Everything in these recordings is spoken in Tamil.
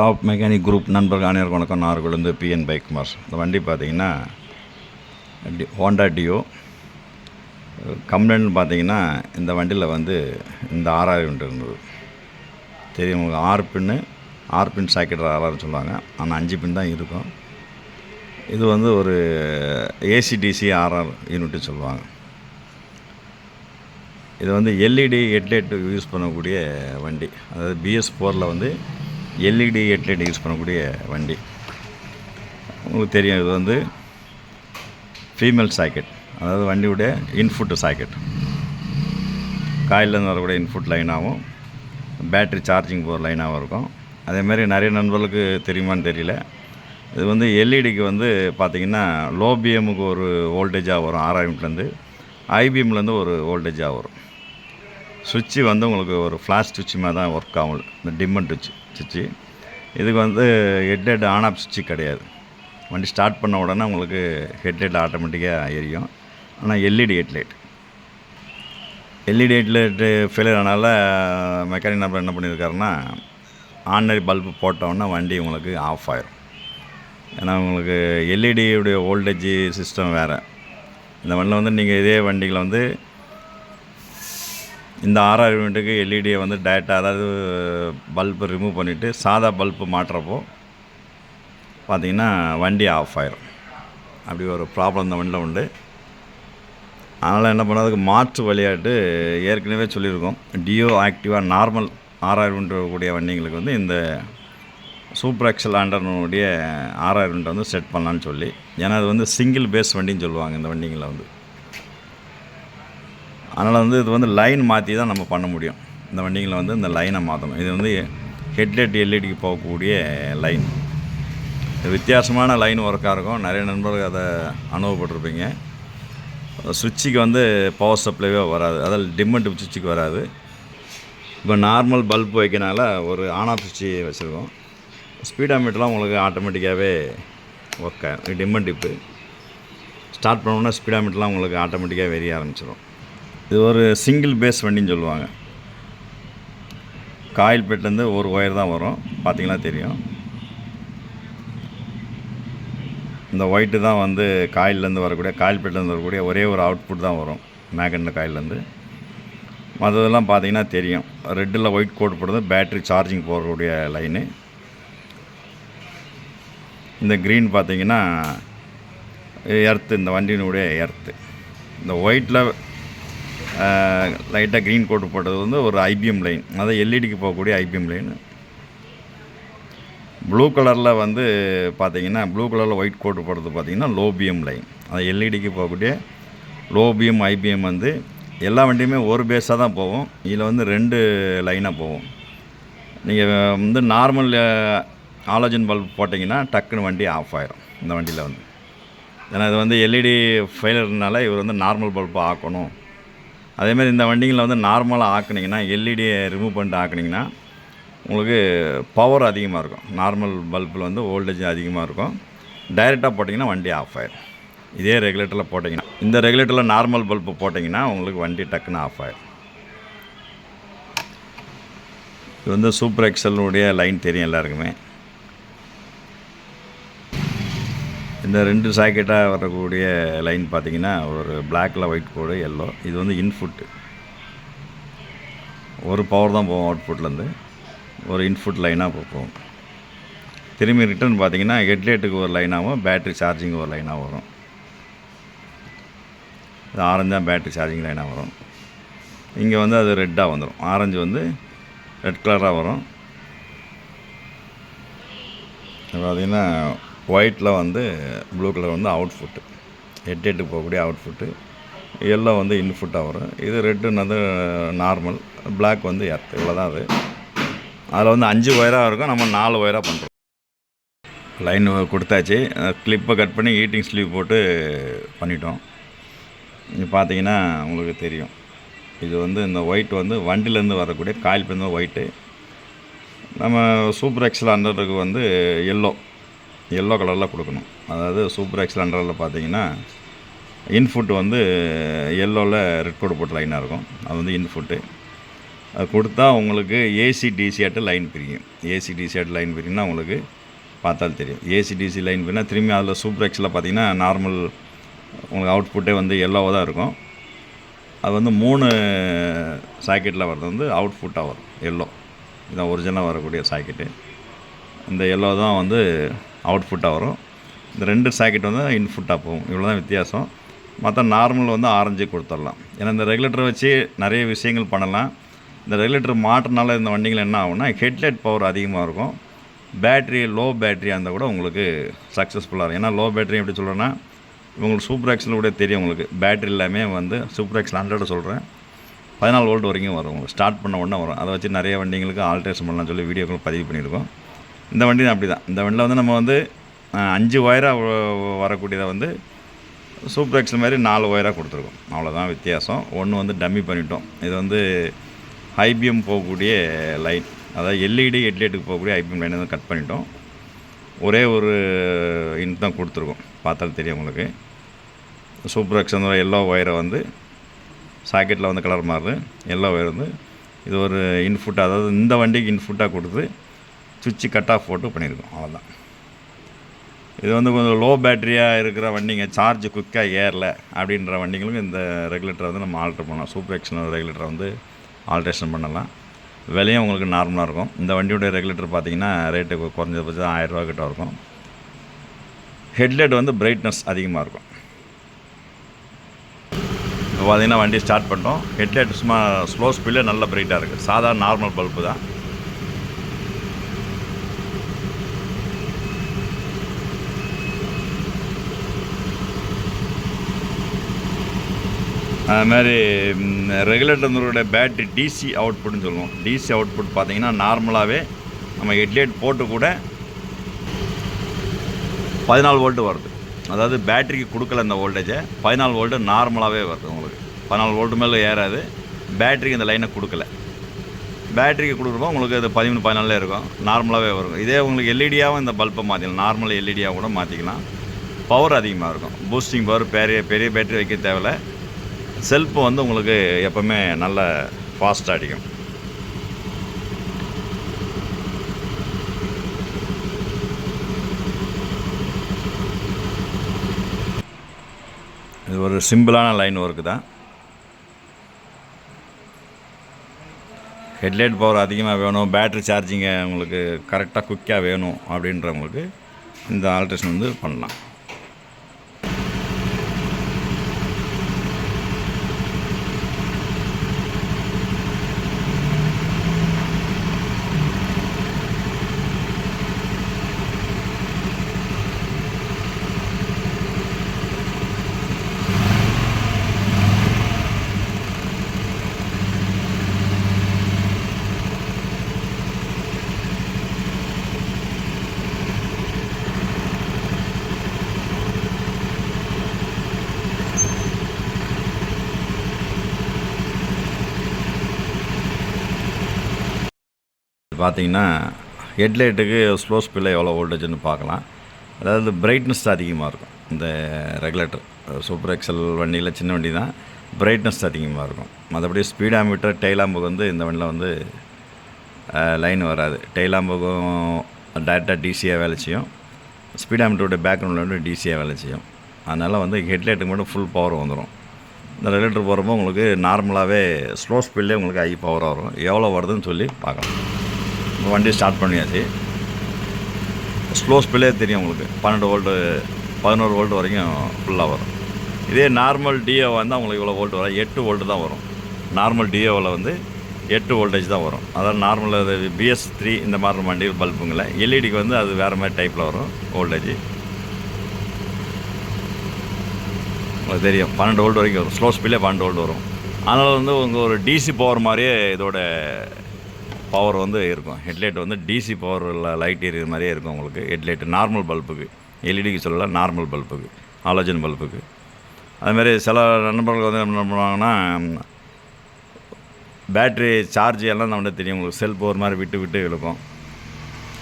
டாப் மெக்கானிக் குரூப் நண்பர்கள் அனைவருக்கும் வணக்கம். நார்கோலேருந்து பிஎன் பைக் குமார் இந்த வண்டி பார்த்தீங்கன்னா டி ஹோண்டா டியோ. கம்ப்ளைண்ட் பார்த்தீங்கன்னா இந்த வண்டியில் வந்து இந்த ஆறாயிரம் இருந்தது. தெரியும் உங்களுக்கு ஆறு பின்னு ஆறு பின் சாக்கெட் ஆர்ஆர்னு சொல்லுவாங்க. ஆனால் அஞ்சு பின் தான் இருக்கும். இது வந்து ஒரு ஏசிடிசி ஆர்ஆர் யூனிட்டு சொல்லுவாங்க. இது வந்து எல்இடி ஹெட்லைட் யூஸ் பண்ணக்கூடிய வண்டி. அதாவது பிஎஸ் ஃபோரில் வந்து எல்இடி ஹெட்லைட் யூஸ் பண்ணக்கூடிய வண்டி. உங்களுக்கு தெரியும் இது வந்து ஃபீமேல் சாக்கெட் அதாவது வண்டியுடைய இன்ஃபுட் சாக்கெட் காயிலேருந்து வரக்கூடிய இன்ஃபுட் லைனாகவும் பேட்ரி சார்ஜிங் போகிற லைனாகவும் இருக்கும். அதேமாதிரி நிறைய நண்பர்களுக்கு தெரியுமான்னு தெரியல. இது வந்து எல்இடிக்கு வந்து பார்த்திங்கன்னா லோ பிஎம்முக்கு ஒரு வோல்டேஜாக வரும் ஆறாயிரம்லேருந்து ஐபிஎம்லேருந்து ஒரு வோல்டேஜாக வரும். சுவிட்சு வந்து உங்களுக்கு ஒரு ஃப்ளாஷ் சுவிட்சுமே மாதிரி தான் ஒர்க் ஆகும். இந்த டிம்மன் சுவிட்சு சுவிட்சு இதுக்கு வந்து ஹெட்லைட் ஆன் ஆஃப் சுவிட்சு கிடையாது. வண்டி ஸ்டார்ட் பண்ண உடனே உங்களுக்கு ஹெட்லைட் ஆட்டோமேட்டிக்காக எரியும். ஆனால் LED headlight LED headlight failure ஆனால மெக்கானிக் நம்பர் என்ன பண்ணியிருக்காருன்னா ஆன்லைன் பல்பு போட்டோன்னா வண்டி உங்களுக்கு ஆஃப் ஆயிரும். ஏன்னா உங்களுக்கு எல்இடியுடைய வோல்டேஜ் சிஸ்டம் வேறு. இந்த வண்டியில் வந்து நீங்கள் இதே வண்டிகளை வந்து இந்த ஆறாயிரம் யூனிட்டுக்கு எல்இடியை வந்து டேரெக்டாக அதாவது பல்பு ரிமூவ் பண்ணிவிட்டு சாதா பல்பு மாட்டுறப்போ பார்த்திங்கன்னா வண்டி ஆஃப் ஆயிரும். அப்படி ஒரு ப்ராப்ளம் இந்த வண்டியில் உண்டு. அதனால் என்ன பண்ணதுக்கு மாற்று விளையாட்டு ஏற்கனவே சொல்லியிருக்கோம். டியோ ஆக்டிவாக நார்மல் ஆறாயிரம் கூடிய வண்டிங்களுக்கு வந்து இந்த சூப்பர் எக்ஸல் ஆண்டர்னுடைய ஆறாயிரம் வந்து செட் பண்ணலான்னு சொல்லி. ஏன்னா அது வந்து சிங்கிள் பேஸ் வண்டின்னு சொல்லுவாங்க இந்த வண்டிங்களை வந்து. அதனால் வந்து இது வந்து லைன் மாற்றி தான் நம்ம பண்ண முடியும். இந்த வண்டிங்களை வந்து இந்த லைனை மாற்றணும் இது வந்து ஹெட்லைட் எல்இடிக்கு போகக்கூடிய லைன் இது வித்தியாசமான லைன் ஒர்க்காக இருக்கும். நிறைய நண்பர்கள் அதை அனுபவப்பட்டிருப்பீங்க. சுவிட்சுக்கு வந்து பவர் சப்ளைவே வராது. அதாவது டிம்மண்ட் சுவிட்சுக்கு வராது. இப்போ நார்மல் பல்ப் வைக்கனால ஒரு ஆன் ஆஃப் சுவிட்சு வச்சுருக்கோம். ஸ்பீடாமீட்டர்லாம் உங்களுக்கு ஆட்டோமேட்டிக்காகவே ஒர்க் ஆகும் டிம்மன் டிப்பு ஸ்டார்ட் பண்ணோன்னா ஸ்பீடாமீட்டர்லாம் உங்களுக்கு ஆட்டோமேட்டிக்காக வெறிய ஆரம்பிச்சிடும் இது ஒரு சிங்கிள் பேஸ் வண்டின்னு சொல்லுவாங்க. காயில் பெட்லேருந்து ஒரு ஒயர் தான் வரும். பார்த்திங்கன்னா தெரியும். இந்த ஒயிட்டு தான் வந்து காயிலேருந்து வரக்கூடிய காயில் பெட்லேருந்து வரக்கூடிய ஒரே ஒரு அவுட்புட் தான் வரும். மேகண்ட காயிலேருந்து மற்றதெல்லாம் பார்த்தீங்கன்னா தெரியும். ரெட்டில் ஒயிட் கோட் போடுறது பேட்ரி சார்ஜிங் போகக்கூடிய லைனு. இந்த க்ரீன் பார்த்தீங்கன்னா எர்த்து இந்த வண்டியினுடைய எர்த்து இந்த ஒயிட்டில் லைட்டாக க்ரீன் கோட்டு போட்டது வந்து ஒரு ஐபிஎம் லைன் அதான் எல்இடிக்கு போகக்கூடிய ஐபிஎம் லைன் ப்ளூ கலரில் வந்து பார்த்தீங்கன்னா ப்ளூ கலரில் ஒயிட் கோட்டு போடுறது பார்த்தீங்கன்னா லோபியம் லைன் அது எல்இடிக்கு போகக்கூடிய லோபியம் ஐபிஎம் வந்து எல்லா வண்டியுமே ஒரு பேஸாக தான் போகும். இதில் வந்து ரெண்டு லைனாக போகும். நீங்கள் வந்து நார்மல் ஆலோஜன் பல்ப் போட்டிங்கன்னா டக்குன்னு வண்டி ஆஃப் ஆயிரும் இந்த வண்டியில் வந்து. ஏன்னா இது வந்து எல்இடி ஃபெயிலர்னால இவர் வந்து நார்மல் பல்பை ஆக்கணும். அதேமாதிரி இந்த வண்டிங்களில் வந்து நார்மலாக ஆக்குனிங்கன்னா எல்இடியை ரிமூவ் பண்ணிட்டு ஆக்குனிங்கன்னா உங்களுக்கு பவர் அதிகமாக இருக்கும் நார்மல் பல்பில் வந்து வோல்டேஜ் அதிகமாக இருக்கும் டைரெக்டாக போட்டிங்கன்னா வண்டி ஆஃப் ஆயிடும் இதே ரெகுலேட்டரில் போட்டிங்கன்னா இந்த ரெகுலேட்டரில் நார்மல் பல்பு போட்டிங்கன்னா உங்களுக்கு வண்டி டக்குன்னு ஆஃப் ஆயிடும் இது வந்து சூப்பர் எக்ஸலுடைய லைன் தெரியும் எல்லாருக்குமே. இந்த ரெண்டு சாக்கெட்டாக வரக்கூடிய லைன் பார்த்தீங்கன்னா ஒரு பிளாக்கில் ஒயிட் கோடு எல்லோ இது வந்து இன்ஃபுட்டு ஒரு பவர் தான் போகும் அவுட்புட்லேருந்து ஒரு இன்ஃபுட் லைனாக போகும். திரும்பி ரிட்டர்ன் பார்த்தீங்கன்னா ஹெட்லைட்டுக்கு ஒரு லைனாகவும் பேட்ரி சார்ஜிங் ஒரு லைனாக வரும். இது ஆரஞ்சு தான் பேட்ரி சார்ஜிங் லைனாக வரும். இங்கே வந்து அது ரெட்டாக வந்துடும் ஆரஞ்சு வந்து ரெட் கலராக வரும். பார்த்தீங்கன்னா ஒயிட்டில் வந்து ப்ளூ கலர் வந்து அவுட்ஃபுட்டு ஹெட் ஹெட்டு போகக்கூடிய அவுட்ஃபுட்டு எல்லோ வந்து இன்ஃபுட்டாக வரும். இது ரெட்டுன்னு வந்து நார்மல். பிளாக் வந்து எர்த் இவ்வளோ தான் அது. அதில் வந்து அஞ்சு ஒயராக இருக்கும். நம்ம நாலு ஒயராக பண்ணுறோம் லைன் கொடுத்தாச்சு. கிளிப்பை கட் பண்ணி ஹீட்டிங் ஸ்லீவ் போட்டு பண்ணிட்டோம். இது பார்த்தீங்கன்னா உங்களுக்கு தெரியும். இது வந்து இந்த ஒயிட் வந்து வண்டிலேருந்து வரக்கூடிய காயில் பிறந்த ஒயிட்டு நம்ம சூப்பர் எக்ஸல் ஹண்ட்ரடுக்கு வந்து எல்லோ எல்லோ கலரில் கொடுக்கணும். அதாவது சூப்பர் எக்ஸலண்டரில் பார்த்தீங்கன்னா இன்ஃபுட் வந்து எல்லோவில் ரெட் கோடு போட்டு லைனாக இருக்கும். அது வந்து இன்ஃபுட்டு அது கொடுத்தா உங்களுக்கு ஏசி டிசிஆட்டு லைன் பிரியும். ஏசி டிசிஆட்டு லைன் பிரியும்னா உங்களுக்கு பார்த்தால் தெரியும். ஏசி டிசி லைன் பிரினா திரும்பி அதில் சூப்பர் எக்ஸில் பார்த்தீங்கன்னா நார்மல் உங்களுக்கு அவுட்புட்டே வந்து எல்லோவாக தான் இருக்கும். அது வந்து மூணு சாக்கெட்டில் வர்றது வந்து அவுட்புட்டாக வரும். எல்லோ இதான் ஒரிஜினலாக வரக்கூடிய சாக்கெட்டு இந்த எல்லோ தான் வந்து அவுட்புட்டாக வரும். இந்த ரெண்டு சாக்கெட் வந்து இன்ஃபுட்டாக போகும். இவ்வளோ தான் வித்தியாசம். மற்ற நார்மல் வந்து ஆரஞ்சு கொடுத்துடலாம். ஏன்னா இந்த ரெகுலேட்டரை வச்சு நிறைய விஷயங்கள் பண்ணலாம். இந்த ரெகுலேட்டர் மாட்டினால இந்த வண்டிகள் என்ன ஆகும்னா ஹெட்லைட் பவர் அதிகமாக இருக்கும். பேட்ரி லோ பேட்டரியாக இருந்தால் கூட உங்களுக்கு சக்ஸஸ்ஃபுல்லாக இருக்கும். ஏன்னா லோ பேட்டரி எப்படி சொல்கிறேன்னா உங்களுக்கு சூப்பர் எக்ஸில் கூட தெரியும் உங்களுக்கு. பேட்டரி எல்லாமே வந்து சூப்பர் எக்ஸில் ஹண்ட்ரட் சொல்கிறேன் பதினாலு வோல்ட் வரைக்கும் வரும். உங்களுக்கு ஸ்டார்ட் பண்ண உடனே வரும். அதை வச்சு நிறைய வண்டிங்களுக்கு ஆல்ட்ரேஷன் பண்ணலாம்னு சொல்லி வீடியோக்கள் பதிவு பண்ணியிருக்கோம். இந்த வண்டி தான் அப்படி தான் இந்த வண்டியில் வந்து நம்ம வந்து அஞ்சு ஒயராக வரக்கூடியதை வந்து சூப்பர் எக்ஸல் மாதிரி நாலு ஒயராக கொடுத்துருக்கோம். அவ்வளோதான் வித்தியாசம். ஒன்று வந்து டம்மி பண்ணிட்டோம். இது வந்து ஐபிஎம் போகக்கூடிய லைன் அதாவது எல்இடி ஹெட்லைட்டுக்கு போகக்கூடிய ஐபிஎம் லைன் வந்து கட் பண்ணிட்டோம். ஒரே ஒரு இன்ட் தான் கொடுத்துருக்கோம். பார்த்தாலும் தெரியும் உங்களுக்கு. சூப்பர் எக்ஸ் அந்த எல்லோ ஒயரை வந்து சாக்கெட்டில் வந்து கலர் மாறுது. எல்லோ ஒயர் வந்து இது ஒரு இன்ஃபுட்டாக அதாவது இந்த வண்டிக்கு இன்ஃபுட்டாக கொடுத்து சுவிட்சு கட் ஆஃப் போட்டு பண்ணியிருக்கோம். அவ்வளோதான் இது வந்து கொஞ்சம் லோ பேட்டரியாக இருக்கிற வண்டிங்க. சார்ஜ் குயிக்காக ஏறல அப்படின்ற வண்டிங்களுக்கு இந்த ரெகுலேட்டரை வந்து நம்ம ஆல்ட்ரு பண்ணலாம். சூப்பர் எக்ஷனல் ரெகுலேட்டரை வந்து ஆல்ட்ரேஷன் பண்ணலாம். விலையும் உங்களுக்கு நார்மலாக இருக்கும். இந்த வண்டியோட ரெகுலேட்டர் பார்த்தீங்கன்னா ரேட்டு குறைஞ்சபட்சம் ஆயிரரூவா கிட்ட இருக்கும். ஹெட்லைட் வந்து பிரைட்னஸ் அதிகமாக இருக்கும். இப்போ பார்த்தீங்கன்னா வண்டி ஸ்டார்ட் பண்ணிட்டோம். ஹெட்லைட் சும்மா ஸ்லோ ஸ்பீடில் நல்ல பிரைட்டாக இருக்குது சாதாரண நார்மல் பல்பு தான். அது மாதிரி ரெகுலேட்டருடைய பேட்ரி டிசி அவுட்புட்னு சொல்லுவோம். டிசி அவுட்புட் பார்த்தீங்கன்னா நார்மலாகவே நம்ம ஹெட்லைட் போட்டு கூட பதினாலு வோல்ட்டு வருது. அதாவது பேட்டரிக்கு கொடுக்கல இந்த வோல்டேஜை பதினாலு வோல்ட்டு நார்மலாகவே வருது உங்களுக்கு. பதினாலு வோல்ட்டு மேலே ஏறாது. பேட்டரிக்கு இந்த லைனை கொடுக்கல. பேட்டரிக்கு கொடுக்குறப்போ உங்களுக்கு அது பதிமூணு பதினாலே இருக்கும். நார்மலாகவே வரும். இதே உங்களுக்கு எல்இடியாகவும் இந்த பல்பை மாற்றிக்கலாம் நார்மல் எல்இடியாக கூட மாற்றிக்கலாம் பவர் அதிகமாக இருக்கும். பூஸ்டிங் பவர் பெரிய பெரிய பேட்டரி வைக்க தேவையில்லை. செல்ஃபு வந்து உங்களுக்கு எப்போவுமே நல்ல ஃபாஸ்ட்டாக அடிக்கும். இது ஒரு சிம்பிளான லைன் ஒர்க்கு தான். ஹெட்லைட் பவர் அதிகமாக வேணும் பேட்ரி சார்ஜிங்கை உங்களுக்கு கரெக்டாக குயிக்காக வேணும் அப்படின்றவங்களுக்கு இந்த ஆல்ட்ரேஷன் வந்து பண்ணலாம். பார்த்தீங்கன்னா ஹெட்லைட்டுக்கு ஸ்லோ ஸ்பீடில் எவ்வளோ வோல்டேஜ்னு பார்க்கலாம். அதாவது பிரைட்னஸ் அதிகமாக இருக்கும். இந்த ரெகுலேட்டர் சூப்பர் எக்ஸல் வண்டியில் சின்ன வண்டி தான். பிரைட்னஸ் அதிகமாக இருக்கும். மற்றபடி ஸ்பீடாமீட்டர் டெய்லாம்புக்கு வந்து இந்த வண்டியில் வந்து லைன் வராது. டெய்லாம்புக்கும் டேரெக்டாக டிசியாக வேலை செய்யும். ஸ்பீடாமீட்டரோட பேக்ரவுண்டில் வந்து டிசியாக வேலை செய்யும். அதனால் வந்து ஹெட்லைட்டுக்கு மட்டும் ஃபுல் பவர் வந்துடும் இந்த ரெகுலேட்டர் போகிறப்போ உங்களுக்கு நார்மலாகவே ஸ்லோ ஸ்பீட்லேயே உங்களுக்கு ஹை பவர் வரும். எவ்வளோ வருதுன்னு சொல்லி பார்க்கலாம். வண்டி ஸ்டார்ட் பண்ணியாச்சு. ஸ்லோ ஸ்பீட்லேயே தெரியும் உங்களுக்கு. பன்னெண்டு வோல்ட்டு பதினோரு வோல்ட் வரைக்கும் ஃபுல்லாக வரும். இதே நார்மல் டிஓ வந்து உங்களுக்கு இவ்வளோ வோல்ட் வரும் எட்டு வோல்ட்டு தான் வரும். நார்மல் டிஓவில் வந்து எட்டு வோல்டேஜ் தான் வரும். அதாவது நார்மல் அது பிஎஸ் த்ரீ இந்த மாதிரி வண்டி பல்புங்கள எல்இடிக்கு வந்து அது வேறு மாதிரி டைப்பில் வரும் வோல்டேஜ் உங்களுக்கு தெரியும். பன்னெண்டு வோல்ட் வரைக்கும் வரும். ஸ்லோ ஸ்பீடில் பன்னெண்டு வோல்ட் வரும். அதனால் வந்து உங்கள் ஒரு டிசி போகிற மாதிரியே இதோட பவர் வந்து இருக்கும். ஹெட்லைட் வந்து டிசி பவர் லைட் எரியுற மாதிரியே இருக்கும் உங்களுக்கு. ஹெட்லைட் நார்மல் பல்புக்கு எல்இடிக்கு சொல்லலாம் நார்மல் பல்புக்கு ஆலோஜன் பல்புக்கு அதுமாரி சில நண்பர்கள் வந்து என்ன பண்ணுவாங்கன்னா பேட்ரி சார்ஜ் எல்லாம் நம்மகிட்ட தெரியும். உங்களுக்கு செல்ஃப் ஒரு மாதிரி விட்டு விட்டு இழுக்கும்.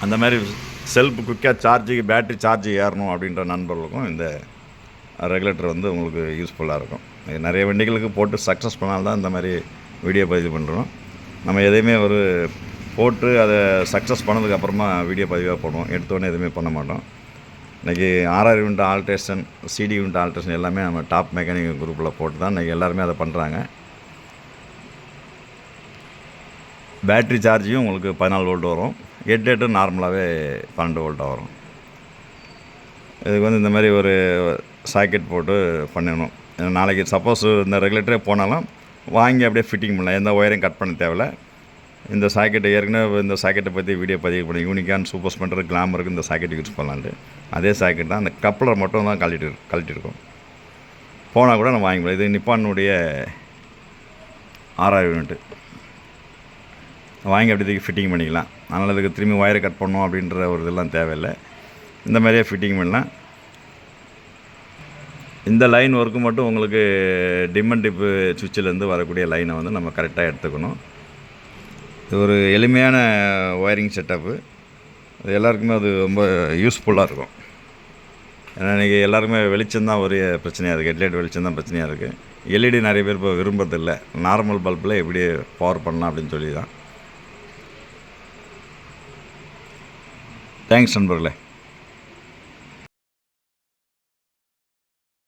அந்த மாதிரி செல்ஃப் குயிக்காக சார்ஜுக்கு பேட்ரி சார்ஜ் ஏறணும் அப்படின்ற நண்பர்களுக்கும் இந்த ரெகுலேட்டர் வந்து உங்களுக்கு யூஸ்ஃபுல்லாக இருக்கும். நிறைய வண்டிகளுக்கு போட்டு சக்ஸஸ் பண்ணால்தான் இந்த மாதிரி வீடியோ பதிவு பண்ணுறோம் நம்ம எதையுமே ஒரு போட்டு அதை சக்ஸஸ் பண்ணதுக்கப்புறமா வீடியோ பதிவாக போடுவோம். எடுத்தோடனே எதுவுமே பண்ண மாட்டோம். இன்றைக்கி RR unit alteration CD unit alteration எல்லாமே நம்ம டாப் மெக்கானிக் குரூப்பில் போட்டு தான் இன்றைக்கி எல்லாருமே அதை பண்ணுறாங்க பேட்ரி சார்ஜையும் உங்களுக்கு பதினாலு வோல்ட் வரும். எட்டு நார்மலாகவே பன்னெண்டு வோல்ட்டாக வரும். இதுக்கு வந்து இந்த மாதிரி ஒரு சாக்கெட் போட்டு பண்ணணும் நாளைக்கு சப்போஸ் இந்த ரெகுலேட்டரே போனாலும் வாங்கி அப்படியே ஃபிட்டிங் பண்ணலாம். எந்த ஒயரையும் கட் பண்ண தேவையில்ல. இந்த சாக்கெட்டை ஏற்கனவே இந்த சாக்கெட்டை பற்றி வீடியோ பதிவு பண்ணி யூனிக்கான் சூப்பர் ஸ்பெண்டர் கிளாமருக்கு இந்த சாக்கெட் யூஸ் பண்ணலான்ட்டு. அதே சாக்கெட் தான் அந்த கப்பலர் மட்டும் தான் கழட்டி கழட்டிருக்கோம். போனால் கூட நம்ம வாங்கிக்கலாம். இது நிப்பானுடைய ஆறாயிரம் யூனிட்டு வாங்கி அப்படி ஃபிட்டிங் பண்ணிக்கலாம். அதனால் இதுக்கு திரும்பி ஒயரை கட் பண்ணணும் அப்படின்ற ஒரு இதெல்லாம் தேவையில்லை. இந்த மாதிரியே ஃபிட்டிங் பண்ணலாம். இந்த லைன் ஒர்க்கு மட்டும் உங்களுக்கு டிம்மன் டிப்பு சுவிட்சிலேருந்து வரக்கூடிய லைனை வந்து நம்ம கரெக்டாக எடுத்துக்கணும். இது ஒரு எளிமையான ஒயரிங் செட்டப்பு அது எல்லாருக்குமே அது ரொம்ப யூஸ்ஃபுல்லாக இருக்கும். ஏன்னா இன்றைக்கி எல்லாருக்குமே வெளிச்சம்தான் ஒரு பிரச்சனையாக இருக்குது ஹெட்லைட் வெளிச்சம் தான் பிரச்சனையாக இருக்குது எல்இடி நிறைய பேர் இப்போ விரும்புறதில்ல. நார்மல் பல்பில் எப்படி பவர் பண்ணலாம் அப்படின்னு சொல்லி தான் தேங்க்ஸ் நண்பர்களே.